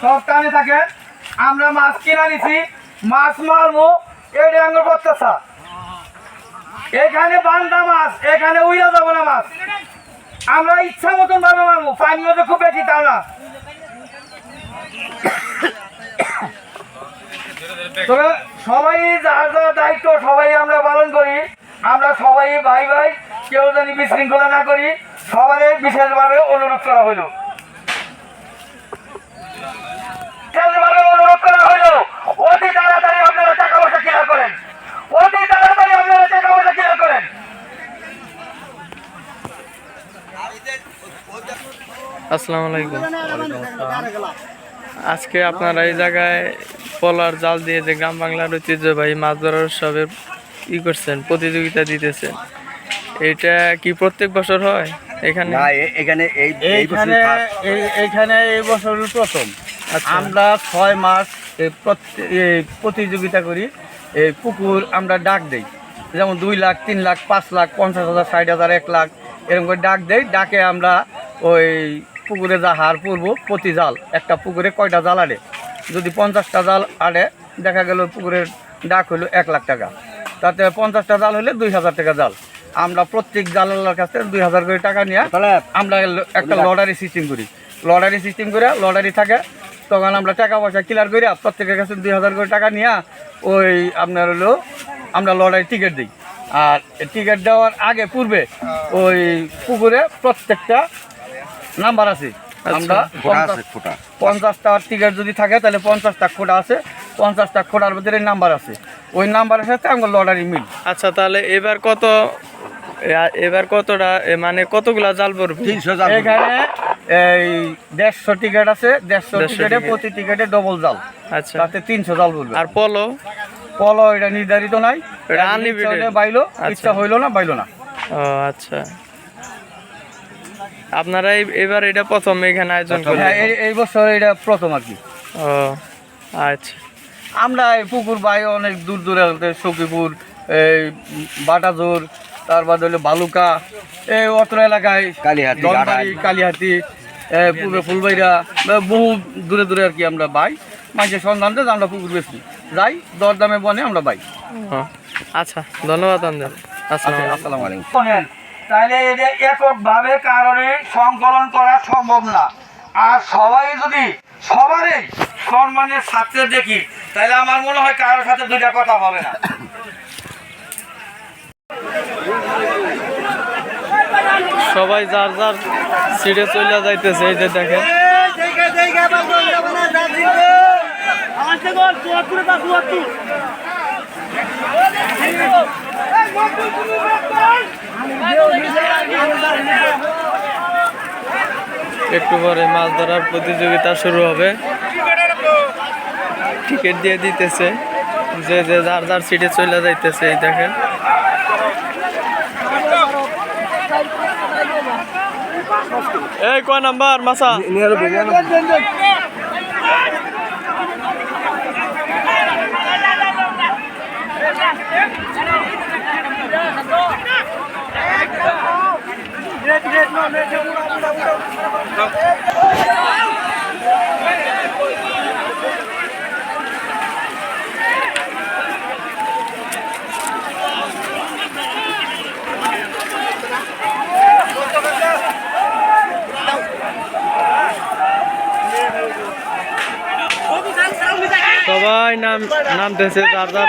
সব টানে থাকে আমরা মাছ কিনা নিছি মাছ মারবো এই আঙ্গুর করতেছা এখানে বান্দা মাছ, এখানে উইয়া যাব না মাছ। আমরা ইচ্ছা মতন ভাবে মারবো, পানি মধ্যে খুব বেশি তাও না। তবে সবাই যার যার দায়িত্ব, সবাই আমরা পালন করি। আমরা সবাই ভাই ভাই কেউ জানি বিশৃঙ্খলা না করি সবাই বিশেষভাবে অনুরোধ করা হলো বিশেষভাবে অনুরোধ করা হলো অতি তাড়াতাড়ি আপনারা টাকা পয়সা ক্লিয়ার করেন অতি তাড়াতাড়ি আপনারা টাকা পয়সা ক্লিয়ার করেন আসসালামু আলাইকুম। আজকে আপনারা এই জায়গায় পলার জাল দিয়ে যে গ্রাম বাংলার ঐতিহ্যবাহী মাছ ধরার সবে ই করছেন প্রতিযোগিতা দিতেছেন। এটা কি প্রত্যেক বছর হয় এখানে? না এখানে এই এই এইখানে এই- এইখানে এই বছর প্রথম। আচ্ছা। আমরা ছয় মাস প্রতিযোগিতা করি এই পুকুর আমরা ডাক দেই। যেমন দুই লাখ তিন লাখ পাঁচ লাখ পঞ্চাশ হাজার ষাট হাজার এক লাখ এরকম করে ডাক দেই। ডাকে আমরা ওই পুকুরে যা হার পড়ব প্রতি জাল একটা পুকুরে কয়টা জাল আড়ে? যদি পঞ্চাশটা জাল আড়ে দেখা গেল পুকুরের ডাক হলো এক লাখ টাকা। তাতে পঞ্চাশটা জাল হলে দুই হাজার টাকা জাল। আমরা প্রত্যেক জালালার কাছে দুই হাজার করে টাকা নিয়ে তাহলে আমরা একটা লটারি সিস্টেম করি। লটারি সিস্টেম করে লটারি থাকে তখন আমরা টাকা পয়সা ক্লিয়ার করি প্রত্যেকের কাছে দুই হাজার করে টাকা নিয়ে ওই আপনার হলো আমরা লটারি টিকিট দিই। আর টিকিট দেওয়ার আগে পূর্বে ওই পুকুরে প্রত্যেকটা নাম্বার আছে। আমরা পঞ্চাশ- ফোটা পঞ্চাশটা টিকিট যদি থাকে তাহলে পঞ্চাশটা খোটা আছে। পঞ্চাশটা খোটার ভিতরে নাম্বার আছে। ওই নাম্বারের সাথে আমরা লটারি মিল। আচ্ছা তাহলে এবার কত এবার কতটা মানে কতগুলা জাল পড়বে? তিনশো জাল এখানে এই দেড়শো টিকিট আছে। দেড়শো 150 টিকিটে প্রতি টিকিটে ডবল জাল। আচ্ছা। তাতে তিনশো জাল বলবে আর পলো পলো এটা নির্ধারিত নাই। বাইলো আচ্ছা। ইচ্ছা হইল না বাইলো না। ও আচ্ছা। আপনারা এই- এবার এটা প্রথম এখানে আয়োজন হ্যাঁ এই- এই বছর এটা প্রথম আর কি। ও আচ্ছা। আমরা এই পুকুর বাই অনেক দূর দূরান্তে সখীপুর এই বাটাজোর তারপর হলো বালুকা এই অত্র এলাকায় কালীহাতি। কালীহাতি পূর্বে ফুলবাইরা বহু দূরে দূরে আর কি আমরা বাই মাঝে সন্ধান দেয় আমরা পুকুর বেশি যাই দরদামে বনে আমরা বাই আচ্ছা ধন্যবাদ আমজাদ আসসালামু আলাইকুম। তাহলে এটা এককভাবে কারণে সংকলন করা সম্ভব না। আর সবাই যদি সবারই সম্মানের সাথে দেখি তাহলে আমার মনে হয় কারোর সাথে দুইটা কথা হবে না। সবাই যার যার সিটে চলে যাইতেছে এই যে দেখেন। একটু পরে মাছ ধরার প্রতিযোগিতা শুরু হবে। টিকিট দিয়ে দিতেছে। যে যে যার যার সিটে চলে যাইতেছে, এই দেখেন। এই, কয় নাম্বার, মাসা? সবাই নাম নামতেছে যার।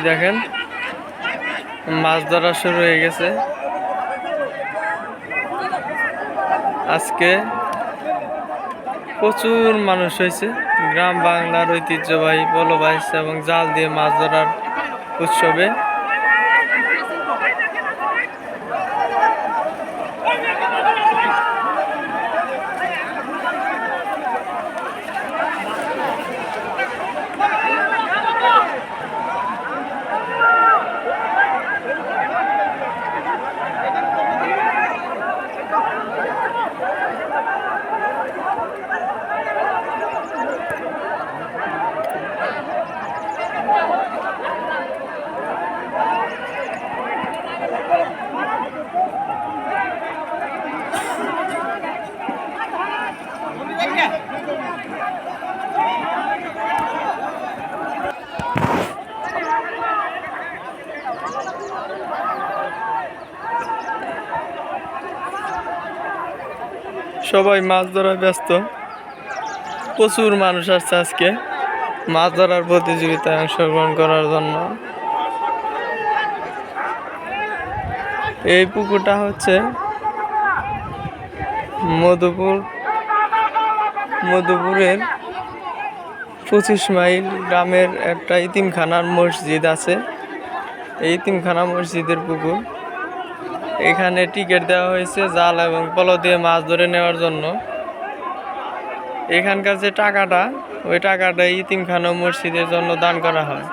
এই দেখেন, মাছ ধরা শুরু হয়ে গেছে। আজকে প্রচুর মানুষ হয়েছে। গ্রাম বাংলার ঐতিহ্যবাহী পলবাইস এবং জাল দিয়ে মাছ ধরার উৎসবে। সবাই মাছ ধরায় ব্যস্ত। প্রচুর মানুষ আসছে আজকে মাছ ধরার প্রতিযোগিতায় অংশগ্রহণ করার জন্য। এই পুকুরটা হচ্ছে মধুপুর, মধুপুরের পঁচিশ মাইল গ্রামের একটা ইতিমখানার মসজিদ আছে। এই ইতিমখানা মসজিদের পুকুর। এখানে টিকিট দেওয়া হয়েছে জাল এবং পলো দিয়ে মাছ ধরে নেওয়ার জন্য। এখানকার যে টাকাটা, ওই টাকাটা ইতিমখান ও মসজিদের জন্য দান করা হয়।